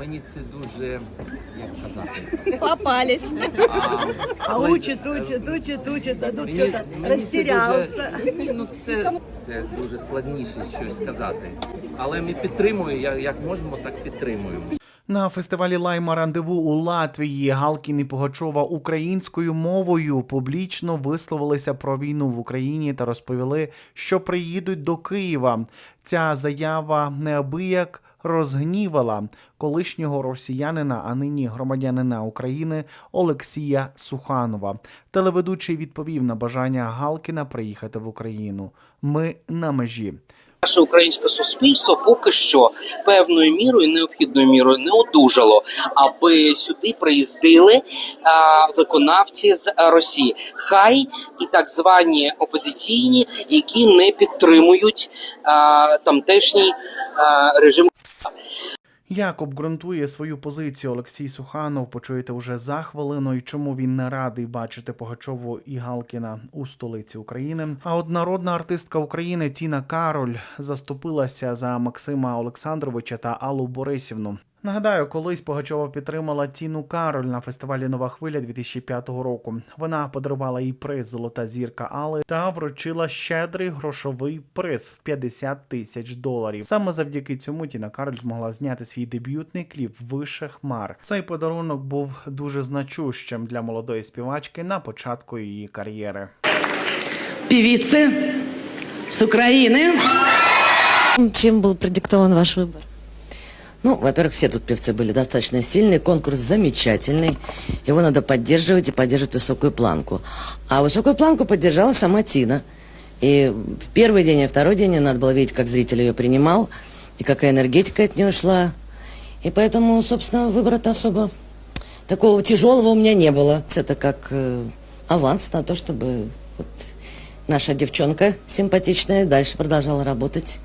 мені це дуже як казати. Попались. А, А учат, учат, учат, учат, а тут мені це растерялся. дуже- Ну це, це дуже складніше щось сказати. Але ми підтримуємо, як, як можемо, так підтримуємо. На фестивалі Лайма рандеву у Латвії Галкін і Пугачова українською мовою публічно висловилися про війну в Україні та розповіли, що приїдуть до Києва. Ця заява неабияк розгнівала колишнього росіянина, а нині громадянина України Олексія Суханова. Телеведучий відповів на бажання Галкіна приїхати в Україну. Ми на межі. Наше українське суспільство поки що певною мірою, необхідною мірою не одужало, аби сюди приїздили а, виконавці з Росії, хай і так звані опозиційні, які не підтримують а, тамтешній а, режим. Як обґрунтує свою позицію Олексій Суханов, почуєте уже за хвилину, і чому він не радий бачити Погачову і Галкіна у столиці України. А от народна артистка України Тіна Кароль заступилася за Максима Олександровича та Аллу Борисівну. Нагадаю, колись Погачова підтримала Тіну Кароль на фестивалі Нова хвиля 2005 року. Вона подарувала їй приз Золота зірка Али та вручила щедрий грошовий приз в 50 тисяч доларів. Саме завдяки цьому Тіна Кароль змогла зняти свій дебютний кліп Вище хмар. Цей подарунок був дуже значущим для молодої співачки на початку її кар'єри. певицы с Украины. Чем был продиктован ваш выбор? Ну, во-первых, все тут певцы были достаточно сильные, конкурс замечательный, его надо поддерживать и поддерживать высокую планку. А высокую планку поддержала сама Тина. И в первый день и второй день надо было видеть, как зритель ее принимал, и какая энергетика от нее шла. И поэтому, собственно, выбора-то особо такого тяжелого у меня не было. Это как э, аванс на то, чтобы вот наша девчонка симпатичная дальше продолжала работать,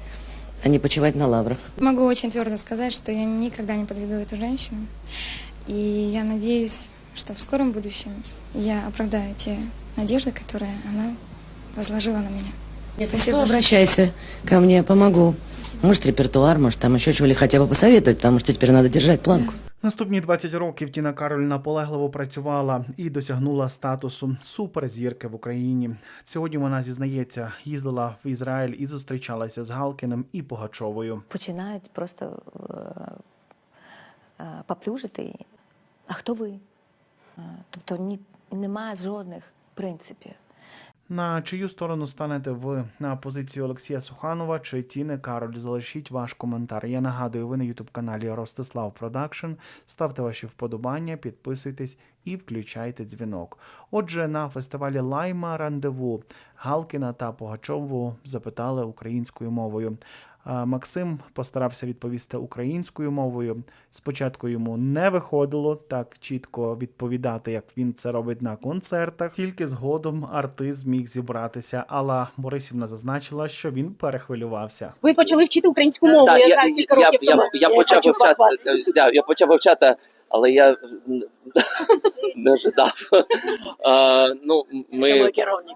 а не почивать на лаврах. Могу очень твердо сказать, что я никогда не подведу эту женщину. И я надеюсь, что в скором будущем я оправдаю те надежды, которые она возложила на меня. Если Спасибо что, большое. обращайся ко мне, помогу. Может, репертуар, может, там еще чего, или хотя бы посоветовать, потому что теперь надо держать планку. Наступні 20 років Тіна Кароль наполегливо працювала і досягнула статусу суперзірки в Україні. Сьогодні вона зізнається, їздила в Ізраїль і зустрічалася з Галкіним і Пугачовою. Починають просто е, е, поплюжити. А хто ви? Е, Тобто ні, немає жодних принципів. На чию сторону станете ви на позицію Олексія Суханова чи Тіни Кароль? Залишіть ваш коментар. Я нагадую, ви на ютуб каналі Ростислав Продакшн. Ставте ваші вподобання, підписуйтесь і включайте дзвінок. Отже, на фестивалі Лайма Рандеву Галкіна та Пугачову запитали українською мовою. Максим постарався відповісти українською мовою. Спочатку йому не виходило так чітко відповідати, як він це робить на концертах. Тільки згодом артист зміг зібратися. Алла Борисівна зазначила, що він перехвилювався. Ви почали вчити українську мову. Так, я, знаю кілька я, років я, тому. я, почав хочу вивчати, вас- е, да, я почав вивчати, але я не ожидав. А, ну, ми, керівник.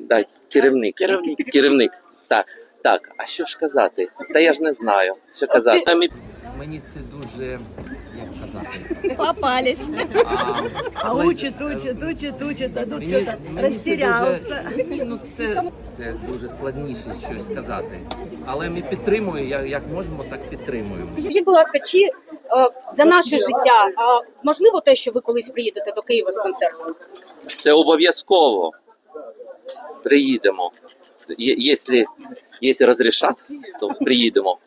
да, керівник. Керівник. Керівник. Так, так. А що ж казати? Та я ж не знаю, що казати. Мені це дуже як казати. Попались. А, А склад- учат, учат, учат, учат, а тут Мені- что-то це дуже- ну, це, це дуже складніше щось сказати. Але ми підтримуємо, як, як можемо, так підтримуємо. Скажіть, будь ласка, чи е, за наше життя а, можливо те, що ви колись приїдете до Києва з концертом? це обов'язково. Приїдемо. Є- Якщо, якщо розрішать, то приїдемо.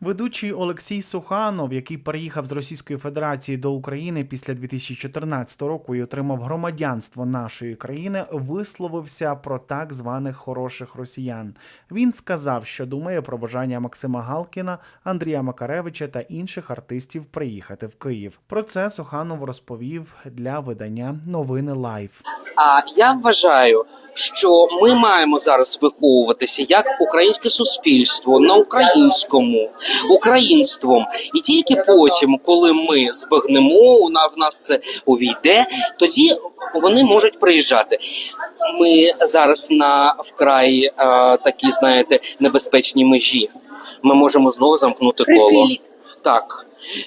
Ведучий Олексій Суханов, який переїхав з Російської Федерації до України після 2014 року і отримав громадянство нашої країни, висловився про так званих хороших росіян. Він сказав, що думає про бажання Максима Галкіна, Андрія Макаревича та інших артистів приїхати в Київ. Про це Суханов розповів для видання новини Лайф. А я вважаю, що ми маємо зараз виховуватися як українське суспільство на українському, українством, і тільки потім, коли ми збагнемо, в нас це увійде, тоді вони можуть приїжджати. Ми зараз на вкрай е, такій, знаєте, небезпечній межі. Ми можемо знову замкнути коло. Так.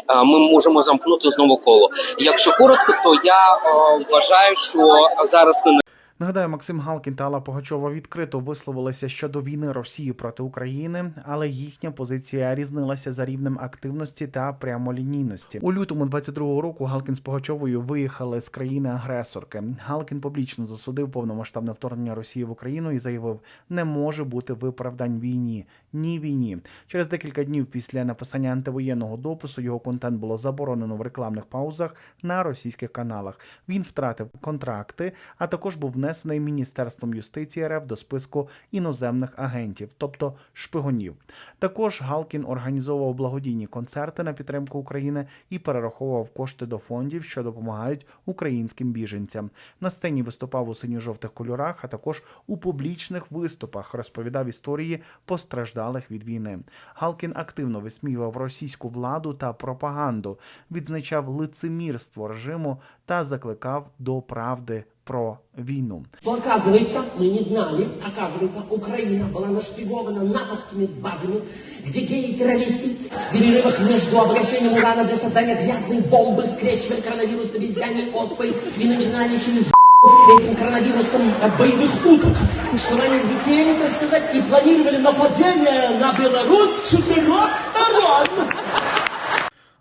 е, ми можемо замкнути знову коло. Якщо коротко, то я е, вважаю, що зараз не Нагадаю, Максим Галкін та Алла Погачова відкрито висловилися щодо війни Росії проти України, але їхня позиція різнилася за рівнем активності та прямолінійності. У лютому 22-го року Галкін з Погачовою виїхали з країни-агресорки. Галкін публічно засудив повномасштабне вторгнення Росії в Україну і заявив: не може бути виправдань війні. Ні війні. Через декілька днів після написання антивоєнного допису його контент було заборонено в рекламних паузах на російських каналах. Він втратив контракти, а також був внесений Міністерством юстиції РФ до списку іноземних агентів, тобто шпигунів. Також Галкін організовував благодійні концерти на підтримку України і перераховував кошти до фондів, що допомагають українським біженцям. На сцені виступав у синьо-жовтих кольорах, а також у публічних виступах розповідав історії постраждалих від війни. Галкін активно висміював російську владу та пропаганду, відзначав лицемірство режиму та закликав до правди про війну. То оказывается, мы не знали, оказывается, Украина была нашпигована натовскими базами, где геи-террористы в перерывах между обращением урана для создания грязной бомбы скрещивали коронавирус с обезьяньей оспой и начинали через этим коронавирусом боевых уток, что они летели, так сказать, и планировали нападение на Беларусь с четырех сторон.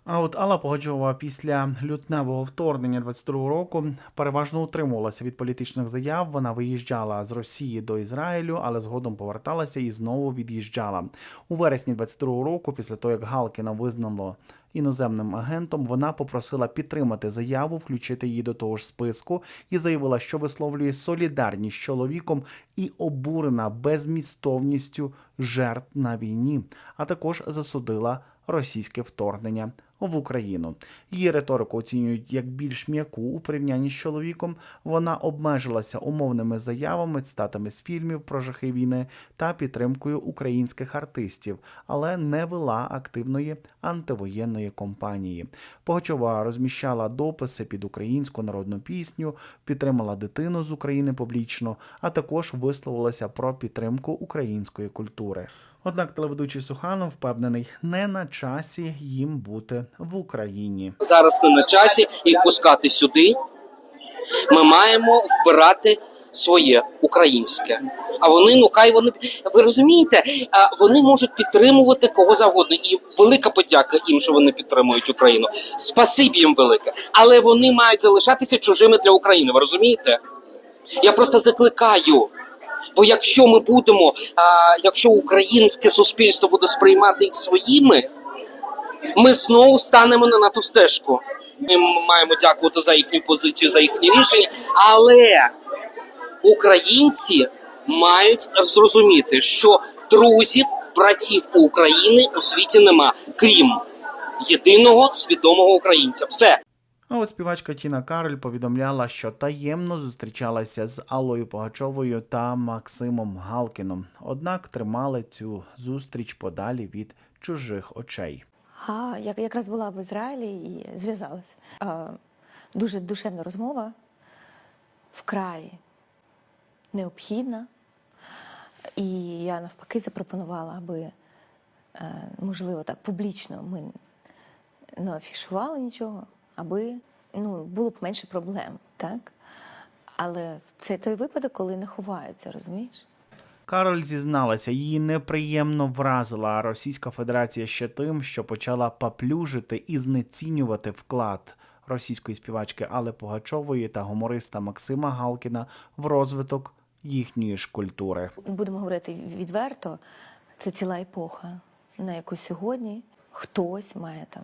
А от Алла Погоджова після лютневого вторгнення 22 року переважно утримувалася від політичних заяв. Вона виїжджала з Росії до Ізраїлю, але згодом поверталася і знову від'їжджала. У вересні 22 року, після того як Галкіна визнало іноземним агентом, вона попросила підтримати заяву, включити її до того ж списку, і заявила, що висловлює солідарність з чоловіком і обурена безмістовністю жертв на війні, а також засудила російське вторгнення в Україну. Її риторику оцінюють як більш м'яку у порівнянні з чоловіком. Вона обмежилася умовними заявами, цитатами з фільмів про жахи війни та підтримкою українських артистів, але не вела активної антивоєнної кампанії. Погачова розміщала дописи під українську народну пісню, підтримала дитину з України публічно, а також висловилася про підтримку української культури. Однак телеведучий Суханов впевнений, не на часі їм бути в Україні. зараз не на часі їх пускати сюди. Ми маємо вбирати своє українське. А вони, ну хай вони ви розумієте, вони можуть підтримувати кого завгодно. І велика подяка їм, що вони підтримують Україну. Спасибі їм велике. Але вони мають залишатися чужими для України. Ви розумієте? Я просто закликаю. Бо якщо ми будемо, а, якщо українське суспільство буде сприймати їх своїми, ми знову станемо на, на ту стежку. Ми маємо дякувати за їхню позицію, за їхні рішення. Але українці мають зрозуміти, що друзів, братів України у світі нема, крім єдиного свідомого українця. Все. А от співачка Тіна Кароль повідомляла, що таємно зустрічалася з Аллою Погачовою та Максимом Галкіном. Однак тримали цю зустріч подалі від чужих очей. А я якраз була в Ізраїлі і зв'язалася. Дуже душевна розмова, вкрай необхідна. І я навпаки запропонувала, аби, е, можливо, так публічно ми не афішували нічого, аби ну, було б менше проблем, так? Але це той випадок, коли не ховаються, розумієш? Кароль зізналася, її неприємно вразила Російська Федерація ще тим, що почала поплюжити і знецінювати вклад російської співачки Алли Пугачової та гумориста Максима Галкіна в розвиток їхньої ж культури. будемо говорити відверто, це ціла епоха, на яку сьогодні хтось має там,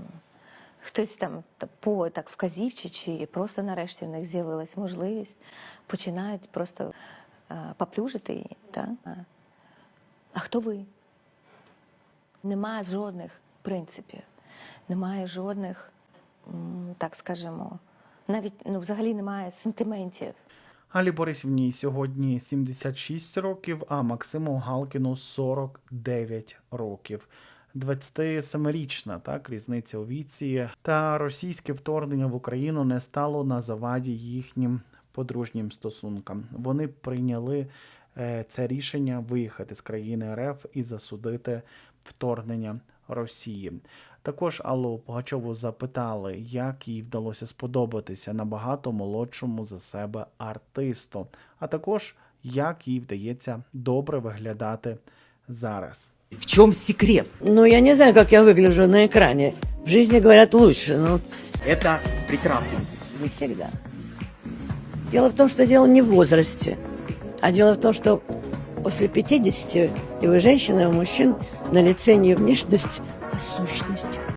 хтось там по так вказівчі, чи просто нарешті в них з'явилась можливість, починають просто е, поплюжити її. Так? А- хто ви? Немає жодних принципів, немає жодних, так скажемо, навіть ну, взагалі немає сентиментів. Алі Борисівні сьогодні 76 років, а Максиму Галкіну 49 років. 27-річна так різниця у віці та російське вторгнення в Україну не стало на заваді їхнім подружнім стосункам. Вони прийняли е, це рішення виїхати з країни РФ і засудити вторгнення Росії. Також Аллу Пугачову запитали, як їй вдалося сподобатися набагато молодшому за себе артисту, а також як їй вдається добре виглядати зараз. В чем секрет? Ну, я не знаю, как я выгляжу на экране. В жизни говорят лучше, но Это прекрасно. не всегда. Дело в том, что дело не в возрасте, а дело в том, что после 50 и у женщин, и у мужчин на лице не внешность, а сущность.